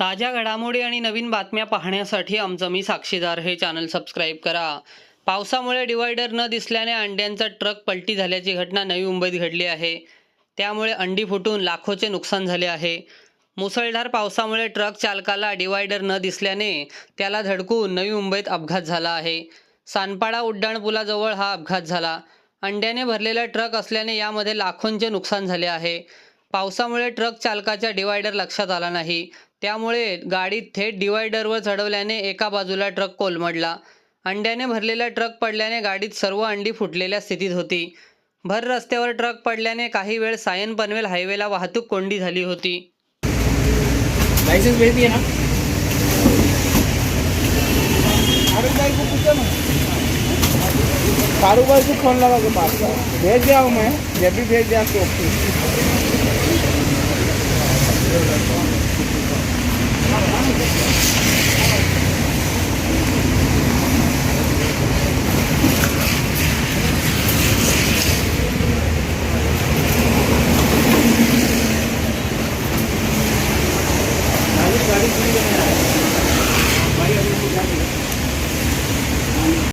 ताज्या घडामोडी आणि नवीन बातम्या पाहण्यासाठी आमचं मी साक्षीदार. हे चॅनल सबस्क्राईब करा. पावसामुळे डिवायडर न दिसल्याने अंड्यांचा ट्रक पलटी झाल्याची घटना नवी मुंबईत घडली आहे. त्यामुळे अंडी फुटून लाखोचे नुकसान झाले आहे. मुसळधार पावसामुळे ट्रक चालकाला डिवायडर न दिसल्याने त्याला धडकून नवी मुंबईत अपघात झाला आहे. सानपाडा उड्डाणपुलाजवळ हा अपघात झाला. अंड्याने भरलेला ट्रक असल्याने यामध्ये लाखोंचे नुकसान झाले आहे. पावसामुळे ट्रक चालकाच्या डिवायडर लक्षात आला नाही. त्यामुळे गाडी थेट डिवायडरवर चढवल्याने एका बाजूला ट्रक कोलमडला. अंड्याने भरलेला ट्रक पडल्याने गाडीत सर्व अंडी फुटलेल्या स्थितीत होती. भर रस्त्यावर ट्रक पडल्याने काही वेळ सायन पनवेल हायवेला वाहतूक कोंडी झाली होती. लाइसेंस भेज दिए ना? फारूक को फोन लगा के बात भेज दिया हूँ हो मैं जब भी भेज दिया Thank you.